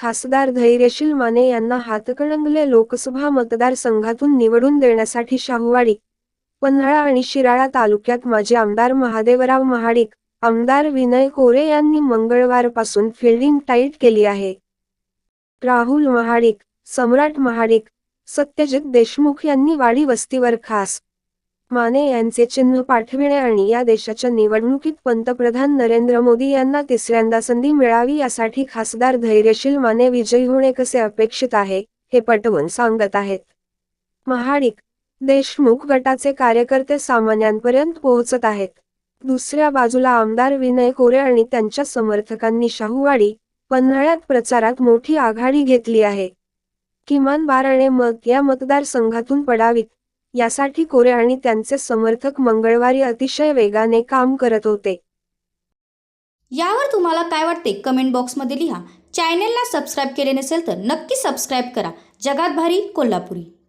खासदार धैर्यशील माने यांना हातकणंगले लोकसभा मतदारसंघातून निवडून देण्यासाठी शाहूवाडी पन्हाळा आणि शिराळा तालुक्यात माजी आमदार महादेवराव महाडिक आमदार विनय कोरे यांनी मंगळवारपासून फिल्डिंग टाईट केली आहे. राहुल महाडिक सम्राट महाडिक सत्यजित देशमुख यांनी वाडी वस्तीवर खास माने यांचे चिन्ह पाठविणे आणि या देशाच्या निवडणुकीत पंतप्रधान नरेंद्र मोदी यांना तिसऱ्यांदा संधी मिळावी यासाठी खासदार धैर्यशील माने विजयी होणे कसे अपेक्षित आहे हे पटवून सांगत आहेत. महाडिक देशमुख गटाचे कार्यकर्ते सामान्यांपर्यंत पोहोचत आहेत. दुसऱ्या बाजूला आमदार विनय कोरे आणि त्यांच्या समर्थकांनी शाहूवाडी पन्हाळ्यात प्रचारात मोठी आघाडी घेतली आहे. किमान बाराणे मत या मतदारसंघातून पडावीत यासाठी कोरे आणि त्यांचे समर्थक मंगळवारी अतिशय वेगाने काम करत होते. यावर तुम्हाला काय वाटते? कमेंट बॉक्समध्ये लिहा. चॅनेलला सबस्क्राईब केले नसेल तर नक्की सबस्क्राईब करा. जगात भारी कोल्हापुरी.